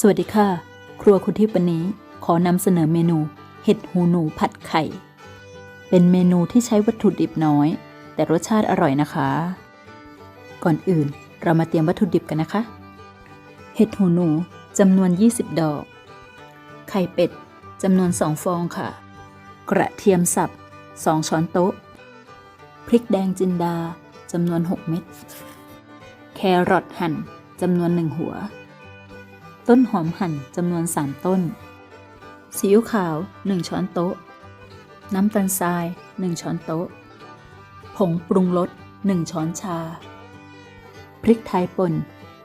สวัสดีค่ะ ครัวคุณทิพย์วันนี้ขอนำเสนอเมนูเห็ดหูหนูผัดไข่ เป็นเมนูที่ใช้วัตถุดิบน้อย แต่รสชาติอร่อยนะคะ ก่อนอื่นเรามาเตรียมวัตถุดิบกันนะคะ เห็ดหูหนูจำนวน 20 ดอก ไข่เป็ดจำนวน 2 ฟองค่ะ กระเทียมสับ 2 ช้อนโต๊ะ พริกแดงจินดาจำนวน 6 เม็ด แครอทหั่นจำนวน 1 หัว ต้นหอมหั่นจำนวน 3 ต้น ซีอิ๊วขาว 1 ช้อนโต๊ะ น้ำตาลทราย 1 ช้อนโต๊ะ ผงปรุงรส 1 ช้อนชา พริกไทยป่น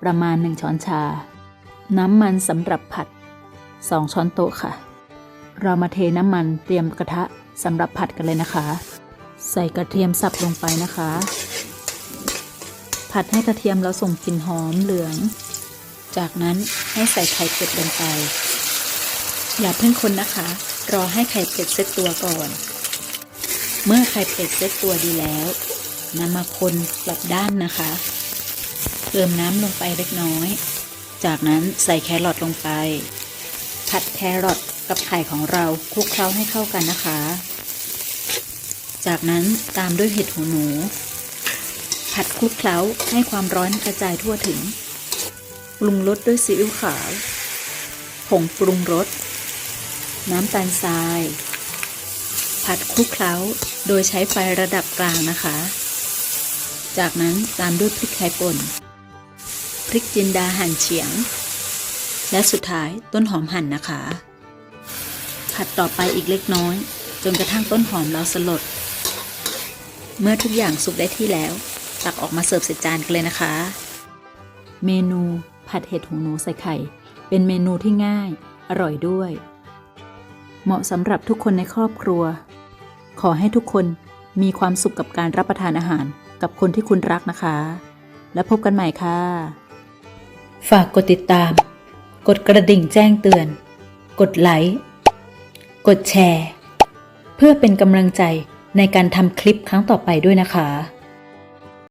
ประมาณ 1 ช้อนชา น้ำมันสำหรับผัด 2 ช้อนโต๊ะค่ะ เรามาเทน้ำมันเตรียมกระทะสำหรับผัดกันเลยนะคะ ใส่กระเทียมสับลงไปนะคะ ผัดให้กระเทียมเราส่งกลิ่นหอมเหลือง จากนั้นให้ใส่ไข่เป็ดลงไป อย่าเพิ่งคนนะคะ รอให้ไข่เป็ดเซตตัวก่อน เมื่อไข่เป็ดเซตตัวดีแล้วนำมาคนกลับด้านนะคะ เติมน้ำลงไปเล็กน้อย จากนั้นใส่แครอทลงไป ผัดแครอทกับไข่ของเราคลุกเคล้าให้เข้ากันนะคะ จากนั้นตามด้วยเห็ดหูหนู ผัดคลุกเคล้าให้ความร้อนกระจายทั่วถึง ปรุงรสด้วยซีอิ๊วขาว ผงปรุงรส น้ำตาลทราย ผัดคลุกเคล้าโดยใช้ไฟระดับกลางนะคะ จากนั้นตามด้วยพริกไทยป่น พริกจินดาหั่นเฉียง และสุดท้ายต้นหอมหั่นนะคะ ผัดต่อไปอีกเล็กน้อย จนกระทั่งต้นหอมเราสลด เมื่อทุกอย่างสุกได้ที่แล้ว ตักออกมาเสิร์ฟใส่จานกันเลยนะคะ เมนูผัดเห็ดหูหนูใส่ไข่ เป็นเมนูที่ง่าย อร่อยด้วย เหมาะสำหรับทุกคนในครอบครัว ขอให้ทุกคนมีความสุขกับการรับประทานอาหารกับคนที่คุณรักนะคะ แล้วพบกันใหม่ค่ะ ฝากกดติดตาม กดกระดิ่งแจ้งเตือน กดไลค์กดแชร์ เพื่อเป็นกำลังใจในการทำคลิปครั้งต่อไปด้วยนะคะ